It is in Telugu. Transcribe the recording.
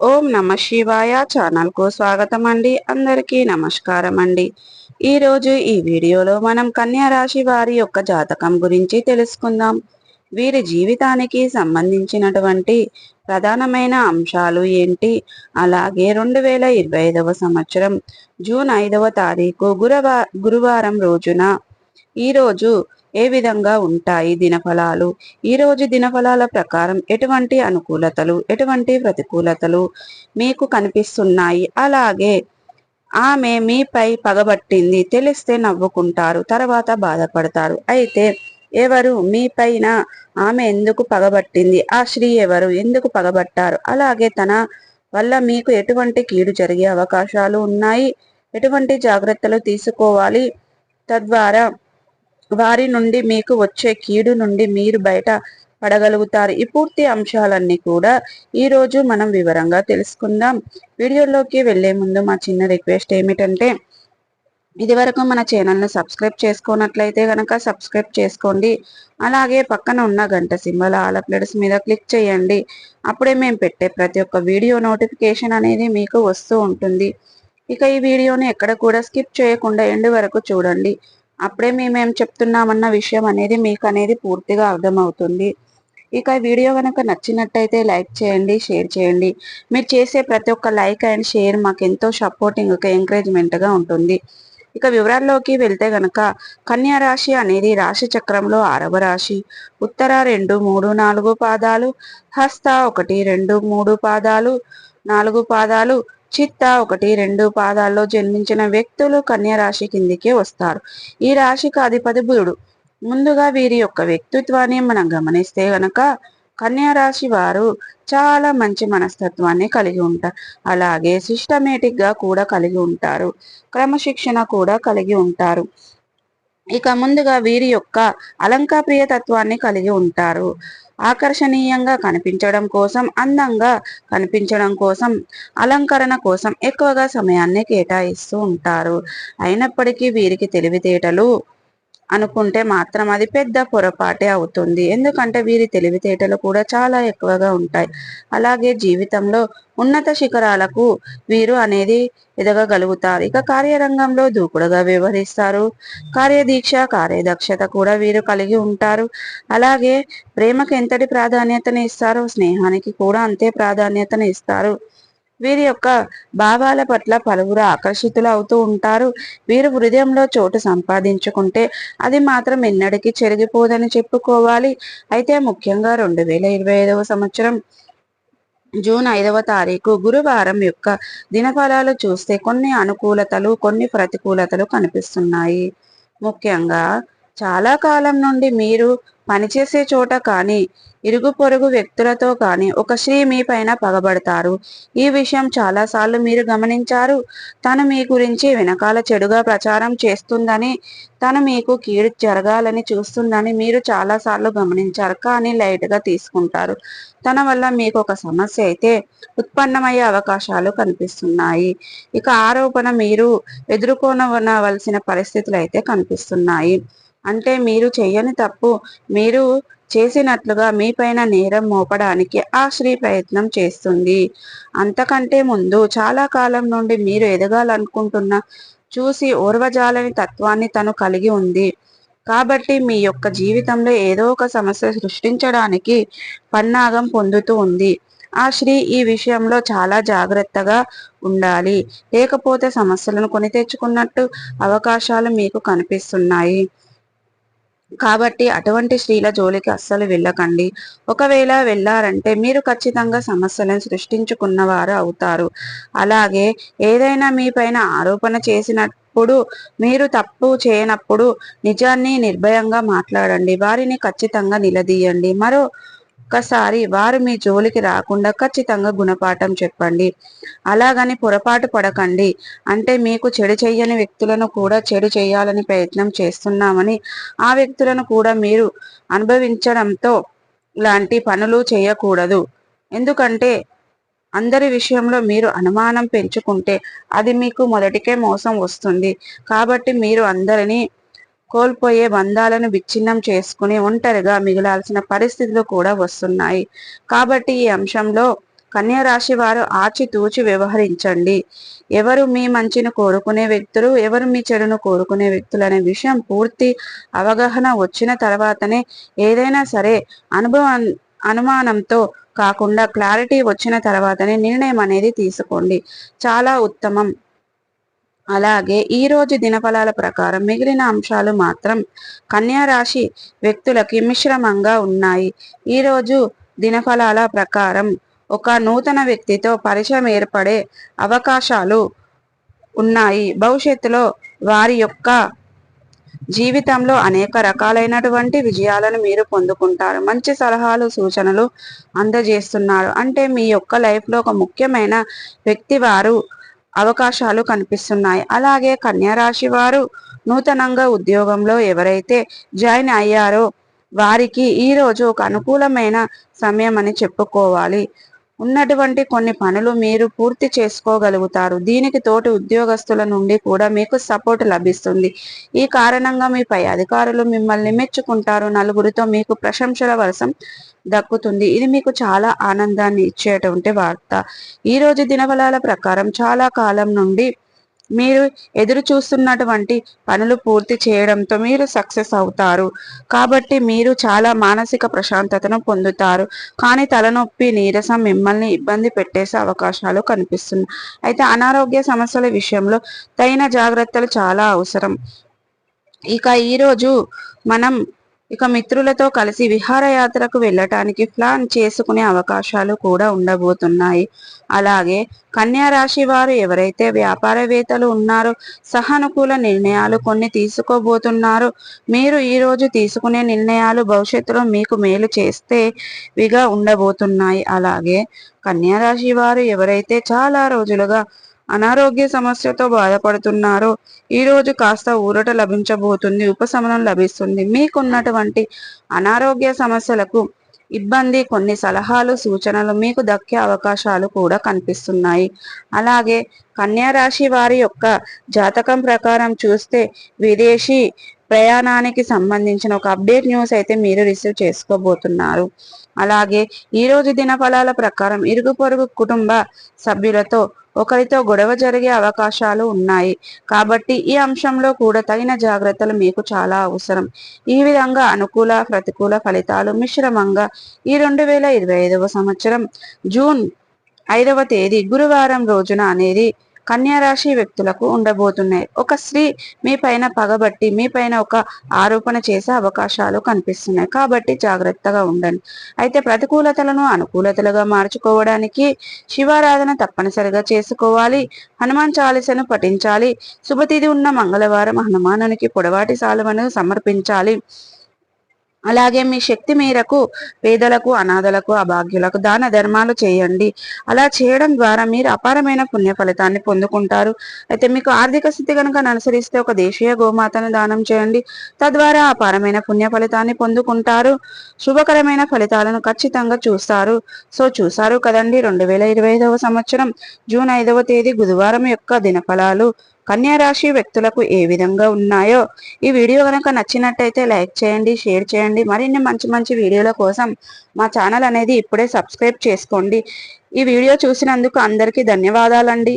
ఓం నమ శివాయ ఛానల్కు స్వాగతం అండి అందరికీ నమస్కారం అండి ఈరోజు ఈ వీడియోలో మనం కన్యా రాశి వారి యొక్క జాతకం గురించి తెలుసుకుందాం. వీరి జీవితానికి సంబంధించినటువంటి ప్రధానమైన అంశాలు ఏంటి? అలాగే రెండు వేల ఇరవై ఐదవ సంవత్సరం జూన్ ఐదవ తారీఖు గురువారం రోజున ఈరోజు ఏ విధంగా ఉంటాయి దినఫలాలు? ఈరోజు దినఫలాల ప్రకారం ఎటువంటి అనుకూలతలు ఎటువంటి ప్రతికూలతలు మీకు కనిపిస్తున్నాయి? అలాగే ఆమె మీపై పగబట్టింది తెలిస్తే నవ్వుకుంటారు తర్వాత బాధపడతారు. అయితే ఎవరు మీ పైన ఆమె ఎందుకు పగబట్టింది ఆ స్త్రీ ఎవరు ఎందుకు పగబట్టారు? అలాగే తన వల్ల మీకు ఎటువంటి కీడు జరిగే అవకాశాలు ఉన్నాయి? ఎటువంటి జాగ్రత్తలు తీసుకోవాలి? తద్వారా వారి నుండి మీకు వచ్చే కీడు నుండి మీరు బయట పడగలుగుతారు. ఈ పూర్తి అంశాలన్నీ కూడా ఈరోజు మనం వివరంగా తెలుసుకుందాం. వీడియోలోకి వెళ్ళే ముందు మా చిన్న రిక్వెస్ట్ ఏమిటంటే ఇది వరకు మన ఛానల్ను సబ్స్క్రైబ్ చేసుకున్నట్లయితే కనుక సబ్స్క్రైబ్ చేసుకోండి. అలాగే పక్కన ఉన్న గంట సింబల్ ఆల ప్లేట్స్ మీద క్లిక్ చేయండి. అప్పుడే మేము పెట్టే ప్రతి ఒక్క వీడియో నోటిఫికేషన్ అనేది మీకు వస్తూ ఉంటుంది. ఇక ఈ వీడియోని ఎక్కడ కూడా స్కిప్ చేయకుండా ఎండు వరకు చూడండి. అప్పుడే మేమేం చెప్తున్నామన్న విషయం అనేది మీకు అనేది పూర్తిగా అర్థమవుతుంది. ఇక వీడియో కనుక నచ్చినట్టయితే లైక్ చేయండి షేర్ చేయండి. మీరు చేసే ప్రతి ఒక్క లైక్ అండ్ షేర్ మాకు ఎంతో సపోర్టింగ్ ఎంకరేజ్మెంట్గా ఉంటుంది. ఇక వివరాల్లోకి వెళ్తే గనక కన్యా రాశి అనేది రాశి చక్రంలో ఆరవ రాశి. ఉత్తర రెండు మూడు నాలుగు పాదాలు హస్త ఒకటి రెండు మూడు పాదాలు నాలుగు పాదాలు చిత్త ఒకటి రెండు పాదాల్లో జన్మించిన వ్యక్తులు కన్యా రాశి కిందికే వస్తారు. ఈ రాశికి అధిపతి బుధుడు. ముందుగా వీరి యొక్క వ్యక్తిత్వాన్ని మనం గమనిస్తే గనక కన్యా రాశి వారు చాలా మంచి మనస్తత్వాన్ని కలిగి ఉంటారు. అలాగే సిస్టమేటిక్గా కూడా కలిగి ఉంటారు. క్రమశిక్షణ కూడా కలిగి ఉంటారు. ఇక ముందుగా వీరి యొక్క అలంకాప్రియ తత్వాన్ని కలిగి ఉంటారు. ఆకర్షణీయంగా కనిపించడం కోసం అందంగా కనిపించడం కోసం అలంకరణ కోసం ఎక్కువగా సమయాన్ని కేటాయిస్తూ ఉంటారు. అయినప్పటికీ వీరికి తెలివితేటలు అనుకుంటే మాత్రం అది పెద్ద పొరపాటే అవుతుంది. ఎందుకంటే వీరి తెలివితేటలు కూడా చాలా ఎక్కువగా ఉంటాయి. అలాగే జీవితంలో ఉన్నత శిఖరాలకు వీరు అనేది ఎదగగలుగుతారు. ఇక కార్యరంగంలో దూకుడుగా వ్యవహరిస్తారు. కార్యదీక్ష కార్యదక్షత కూడా వీరు కలిగి ఉంటారు. అలాగే ప్రేమకు ఎంతటి ప్రాధాన్యతను ఇస్తారో స్నేహానికి కూడా అంతే ప్రాధాన్యతను ఇస్తారు. వీరి యొక్క భావాల పట్ల పలువురు ఆకర్షితులు అవుతూ ఉంటారు. వీరు హృదయంలో చోటు సంపాదించుకుంటే అది మాత్రం ఎన్నడికి చెరిగిపోదని చెప్పుకోవాలి. అయితే ముఖ్యంగా రెండు వేల ఇరవై ఐదవ సంవత్సరం జూన్ ఐదవ తారీఖు గురువారం యొక్క దినఫలాలు చూస్తే కొన్ని అనుకూలతలు కొన్ని ప్రతికూలతలు కనిపిస్తున్నాయి. ముఖ్యంగా చాలా కాలం నుండి మీరు పనిచేసే చోట కానీ ఇరుగు పొరుగు వ్యక్తులతో కానీ ఒక స్త్రీ మీ పైన పగబడతారు. ఈ విషయం చాలాసార్లు మీరు గమనించారు. తను మీ గురించి వెనకాల చెడుగా ప్రచారం చేస్తుందని తను మీకు కీడు జరగాలని చూస్తుందని మీరు చాలాసార్లు గమనించారు. కానీ లైట్గా తీసుకుంటారు. తన వల్ల మీకు ఒక సమస్య అయితే ఉత్పన్నమయ్యే అవకాశాలు కనిపిస్తున్నాయి. ఇక ఆరోపణ మీరు ఎదుర్కొనవలసిన పరిస్థితులు అయితే కనిపిస్తున్నాయి. అంటే మీరు చెయ్యని తప్పు మీరు చేసినట్లుగా మీపైన నేరం మోపడానికి ఆ స్త్రీ ప్రయత్నం చేస్తుంది. అంతకంటే ముందు చాలా కాలం నుండి మీరు ఎదగాలనుకుంటున్న చూసి ఓర్వజాలని తత్వాన్ని తను కలిగి ఉంది. కాబట్టి మీ యొక్క జీవితంలో ఏదో ఒక సమస్య సృష్టించడానికి పన్నాగం పొందుతూ ఉంది. ఆ స్త్రీ ఈ విషయంలో చాలా జాగ్రత్తగా ఉండాలి. లేకపోతే సమస్యలను కొని తెచ్చుకున్నట్టు అవకాశాలు మీకు కనిపిస్తున్నాయి. కాబట్టి అటువంటి స్త్రీల జోలికి అస్సలు వెళ్ళకండి. ఒకవేళ వెళ్ళారంటే మీరు ఖచ్చితంగా సమస్యలను సృష్టించుకున్నవారు అవుతారు. అలాగే ఏదైనా మీ పైన ఆరోపణ చేసినప్పుడు మీరు తప్పు చేయనప్పుడు నిజాన్ని నిర్భయంగా మాట్లాడండి. వారిని ఖచ్చితంగా నిలదీయండి. మరో ఒక్కసారి వారు మీ జోలికి రాకుండా ఖచ్చితంగా గుణపాఠం చెప్పండి. అలాగని పొరపాటు పడకండి. అంటే మీకు చెడు చెయ్యని వ్యక్తులను కూడా చెడు చేయాలని ప్రయత్నం చేస్తున్నామని ఆ వ్యక్తులను కూడా మీరు అనుభవించడంతో లాంటి పనులు చేయకూడదు. ఎందుకంటే అందరి విషయంలో మీరు అనుమానం పెంచుకుంటే అది మీకు మొదటికే మోసం వస్తుంది. కాబట్టి మీరు అందరినీ కోల్పోయే బంధాలను విచ్ఛిన్నం చేసుకుని ఒంటరిగా మిగిలాల్సిన పరిస్థితులు కూడా వస్తున్నాయి. కాబట్టి ఈ అంశంలో కన్యా రాశి వారు ఆచితూచి వ్యవహరించండి. ఎవరు మీ మంచిని కోరుకునే వ్యక్తులు ఎవరు మీ చెడును కోరుకునే వ్యక్తులు అనే విషయం పూర్తి అవగాహన వచ్చిన తర్వాతనే ఏదైనా సరే అనుభవం అనుమానంతో కాకుండా క్లారిటీ వచ్చిన తర్వాతనే నిర్ణయం అనేది తీసుకోండి. చాలా ఉత్తమం. అలాగే ఈ రోజు దినఫలాల ప్రకారం మిగిలిన అంశాలు మాత్రం కన్యా రాశి వ్యక్తులకి మిశ్రమంగా ఉన్నాయి. ఈరోజు దినఫలాల ప్రకారం ఒక నూతన వ్యక్తితో పరిచయం ఏర్పడే అవకాశాలు ఉన్నాయి. భవిష్యత్తులో వారి యొక్క జీవితంలో అనేక రకాలైనటువంటి విజయాలను మీరు పొందుకుంటారు. మంచి సలహాలు సూచనలు అందజేస్తున్నారు. అంటే మీ యొక్క లైఫ్లో ఒక ముఖ్యమైన వ్యక్తి వారు అవకాశాలు కనిపిస్తున్నాయి. అలాగే కన్యారాశి వారు నూతనంగా ఉద్యోగంలో ఎవరైతే జాయిన్ అయ్యారో వారికి ఈరోజు ఒక అనుకూలమైన సమయం అని చెప్పుకోవాలి. ఉన్నటువంటి కొన్ని పనులు మీరు పూర్తి చేసుకోగలుగుతారు. దీనికి తోటి ఉద్యోగస్తుల నుండి కూడా మీకు సపోర్ట్ లభిస్తుంది. ఈ కారణంగా మీ పై అధికారులు మిమ్మల్ని మెచ్చుకుంటారు. నలుగురితో మీకు ప్రశంసల వర్షం దక్కుతుంది. ఇది మీకు చాలా ఆనందాన్ని ఇచ్చేటువంటి వార్త. ఈ రోజు దినబలాల ప్రకారం చాలా కాలం నుండి మీరు ఎదురు చూస్తున్నటువంటి పనులు పూర్తి చేయడంతో మీరు సక్సెస్ అవుతారు. కాబట్టి మీరు చాలా మానసిక ప్రశాంతతను పొందుతారు. కానీ తలనొప్పి నీరసం మిమ్మల్ని ఇబ్బంది పెట్టేసే అవకాశాలు కనిపిస్తున్నాయి అయితే అనారోగ్య సమస్యల విషయంలో తగిన జాగ్రత్తలు చాలా అవసరం. ఇక ఈరోజు మనం ఇక మిత్రులతో కలిసి విహారయాత్రకు వెళ్ళటానికి ప్లాన్ చేసుకునే అవకాశాలు కూడా ఉండబోతున్నాయి. అలాగే కన్యా రాశి వారు ఎవరైతే వ్యాపారవేత్తలు ఉన్నారో సహానుకూల నిర్ణయాలు కొన్ని తీసుకోబోతున్నారో. మీరు ఈరోజు తీసుకునే నిర్ణయాలు భవిష్యత్తులో మీకు మేలు చేస్తే విగా ఉండబోతున్నాయి. అలాగే కన్యా రాశి వారు ఎవరైతే చాలా రోజులుగా అనారోగ్య సమస్యతో బాధపడుతున్నారో ఈ రోజు కాస్త ఊరట లభించబోతుంది ఉపశమనం లభిస్తుంది. మీకున్నటువంటి అనారోగ్య సమస్యలకు ఇబ్బంది కొన్ని సలహాలు సూచనలు మీకు దక్కే అవకాశాలు కూడా కనిపిస్తున్నాయి. అలాగే కన్యారాశి వారి యొక్క జాతకం ప్రకారం చూస్తే విదేశీ ప్రయాణానికి సంబంధించిన ఒక అప్డేట్ న్యూస్ అయితే మీరు రిసీవ్ చేసుకోబోతున్నారు. అలాగే ఈ రోజు దినఫలాల ప్రకారం ఇరుగు పొరుగు కుటుంబ సభ్యులతో ఒకరితో గొడవ జరిగే అవకాశాలు ఉన్నాయి. కాబట్టి ఈ అంశంలో కూడా తగిన జాగ్రత్తలు మీకు చాలా అవసరం. ఈ విధంగా అనుకూల ప్రతికూల ఫలితాలు మిశ్రమంగా ఈ రెండు వేల ఇరవై ఐదవ సంవత్సరం జూన్ ఐదవ తేదీ గురువారం రోజున అనేది కన్యారాశి వ్యక్తులకు ఉండబోతున్నాయి. ఒక స్త్రీ మీ పైన పగబట్టి మీ పైన ఒక ఆరోపణ చేసే అవకాశాలు కనిపిస్తున్నాయి. కాబట్టి జాగ్రత్తగా ఉండండి. అయితే ప్రతికూలతలను అనుకూలతలుగా మార్చుకోవడానికి శివారాధన తప్పనిసరిగా చేసుకోవాలి. హనుమాన్ చాలీసను పఠించాలి. శుభతిథి ఉన్న మంగళవారం హనుమానునికి పొడవాటి సాలువను సమర్పించాలి. అలాగే మీ శక్తి మేరకు పేదలకు అనాథలకు అభాగ్యులకు దాన ధర్మాలు చేయండి. అలా చేయడం ద్వారా మీరు అపారమైన పుణ్య ఫలితాన్ని పొందుకుంటారు. అయితే మీకు ఆర్థిక స్థితి కనుక అనుసరిస్తే ఒక దేశీయ గోమాతను దానం చేయండి. తద్వారా అపారమైన పుణ్య ఫలితాన్ని పొందుకుంటారు. శుభకరమైన ఫలితాలను ఖచ్చితంగా చూస్తారు. సో చూసారు కదండి రెండు వేల ఇరవై ఐదవ సంవత్సరం జూన్ ఐదవ తేదీ బుధవారం యొక్క దినఫలాలు. రాశి వ్యక్తులకు ఏ విధంగా ఉన్నాయో ఈ వీడియో కనుక నచ్చినట్టయితే లైక్ చేయండి షేర్ చేయండి. మరిన్ని మంచి మంచి వీడియోల కోసం మా ఛానల్ అనేది ఇప్పుడే సబ్స్క్రైబ్ చేసుకోండి. ఈ వీడియో చూసినందుకు అందరికీ ధన్యవాదాలండి.